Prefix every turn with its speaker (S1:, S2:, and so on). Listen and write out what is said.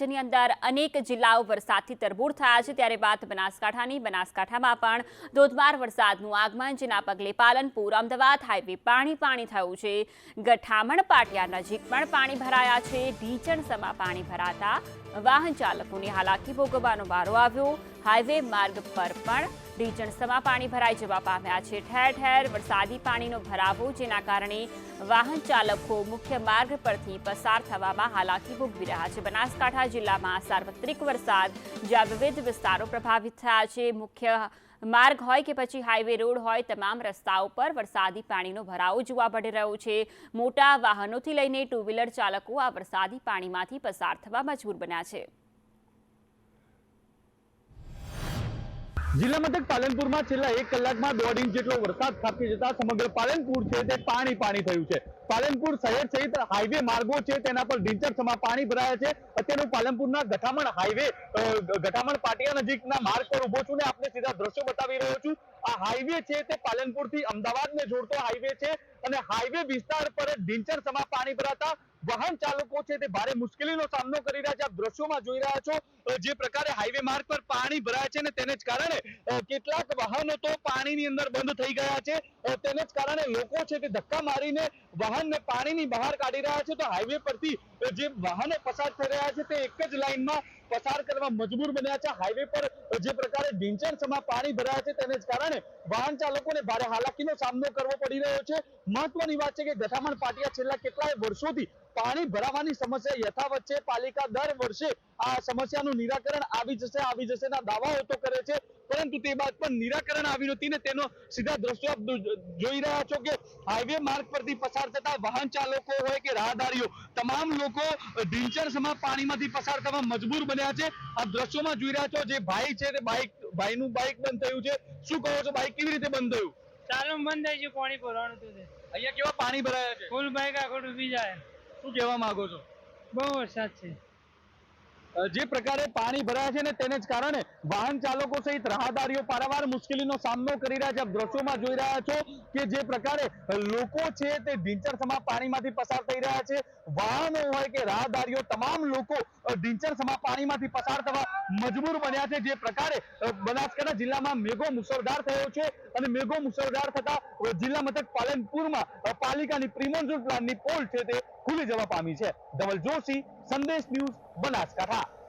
S1: રાજ્યની અંદર અનેક જિલ્લાઓ વરસાદથી તરબૂર થયા છે. ત્યારે વાત બનાસકાંઠાની. બનાસકાંઠામાં પણ ધોધમાર વરસાદનું આગમન, જેના પગલે પાલનપુર, અમદાવાદ, હાઈવે પાણી પાણી થયું છે. ગઠામણ, પાટિયા નજીક પણ પાણી ભરાયા છે. ઢીચણસમાં પાણી ભરાતા વાહન ચાલકોને હાલાકી ભોગવવાનો વારો આવ્યો. હાઈવે માર્ગ પર પણ ઢીચણસમાં પાણી ભરાઈ જવા પામ્યા છે. ઠેર ઠેર વરસાદી પાણીનો ભરાવો, જેના કારણે વાહન ચાલકો મુખ્ય માર્ગ પરથી પસાર થવામાં હાલાકી ભોગવી રહ્યા છે. બનાસકાંઠા જિલ્લામાં સાર્વત્રિક વરસાદ, જ્યાં વિવિધ વિસ્તારો પ્રભાવિત થયા છે. મુખ્ય માર્ગ હોય કે પછી હાઈવે રોડ હોય, તમામ રસ્તાઓ પર વરસાદી પાણીનો ભરાવો જોવા મળી રહ્યો છે. મોટા વાહનોથી લઈને ટુ વ્હીલર ચાલકો આ વરસાદી પાણીમાંથી પસાર થવા મજબૂર બન્યા છે.
S2: જિલ્લા મથક પાલનપુરમાં છેલ્લા એક કલાકમાં દોઢ ઇંચ જેટલો વરસાદ ખાબકી જતા સમગ્ર પાલનપુર છે તે પાણી પાણી થયું છે. પાલનપુર શહેર સહિત હાઈવે માર્ગો છે તેના પર ઢીંચણસમાં પાણી ભરાયા છે. અત્યારે હું પાલનપુરના ગઠામણ હાઈવે ગઠામણ પાટિયા નજીકના માર્ગ પર ઊભો છું ને આપને સીધા દ્રશ્યો બતાવી રહ્યો છું. આ હાઈવે છે તે પાલનપુરથી અમદાવાદને જોડતો હાઈવે છે. અને હાઈવે વિસ્તાર પર ઢીંચણસમાં પાણી ભરાતા વાહન ચાલકો છે તે ભારે મુશ્કેલીનો સામનો કરી રહ્યા છે. આપ દ્રશ્યોમાં જોઈ રહ્યા છો જે પ્રકારે હાઈવે માર્ગ પર પાણી ભરાય છે ને તેને જ કારણે કેટલાક વાહનો તો પાણીની અંદર બંધ થઈ ગયા છે. તેને જ કારણે લોકો છે તે ધક્કા મારીને વાહનને પાણીની બહાર કાઢી રહ્યા છે. તો હાઈવે પરથી જે વાહનો પસાર થઈ રહ્યા છે તે એક જ લાઈનમાં પસાર કરવા મજબૂર બન્યા છે. હાઈવે પર જે પ્રકારે ઢીંચણસમાં પાણી ભરાયા છે તેને જ કારણે વાહન ચાલકોને ભારે હાલાકીનો સામનો કરવો પડી રહ્યો છે. મહત્વની વાત છે કે ગઠામણ પાટિયા છેલ્લા કેટલાય વર્ષોથી પાણી ભરાવાની સમસ્યા યથાવત છે. પાલિકા દર વર્ષે આ સમસ્યાનું નિરાકરણ આવી જશે આવી જશે ના દાવાઓ તો કરે છે. પરંતુ તે બાદ પણ નિરાકરણ આવી નથી ને તેનો સીધા દ્રશ્યો જોઈ રહ્યા છો કે હાઈવે માર્ગ પરથી પસાર થતા વાહન ચાલકો હોય કે રાહદારીઓ, તમામ લોકો ઢીંચણસમાં પાણીમાંથી પસાર થવા મજબૂર બન્યા છે. આ દ્રશ્યોમાં જોઈ રહ્યા છો જે ભાઈ છે તે બાઇક ભાઈનું બાઇક બંધ થયું છે. શું કહો છો બાઇક કેવી રીતે બંધ થયું?
S3: ચાલુ, બંધ થઈ ગયું, પાણી ભરવાનું હતું
S2: અહીંયા કેવા પાણી ભરાયા છે?
S3: ફૂલ બાઈક આખો ડૂબી જાય.
S2: શું કહેવા માંગો છો?
S3: બહુ વરસાદ છે.
S2: જે પ્રકારે પાણી ભરાયા છે ને તેને જ કારણે વાહન ચાલકો સહિત રાહદારીઓ પારાવાર મુશ્કેલીનો સામનો કરી રહ્યા છે. આપ દ્રશ્યોમાં જોઈ રહ્યા છો કે જે પ્રકારે લોકો છે તે ઢીંચણસમાં પાણીમાંથી પસાર થઈ રહ્યા છે. વાહનો હોય કે રાહદારીઓ તમામ લોકો અ, ઢીંચણસમાં પાણીમાંથી પસાર થવા મજબૂર બન્યા છે જે પ્રકારે બનાસકાંઠા જિલ્લામાં મેઘો મુસળધાર થયો છે અને મેઘો મુસળધાર થતા જિલ્લા મથક પાલનપુરમાં પાલિકાની પ્રિમોન્સૂન પ્લાનની પોલ છે તે ખુલી જવા પામી છે. ધવલ જોશી સંદેશ ન્યૂઝ, બનાસકાંઠા.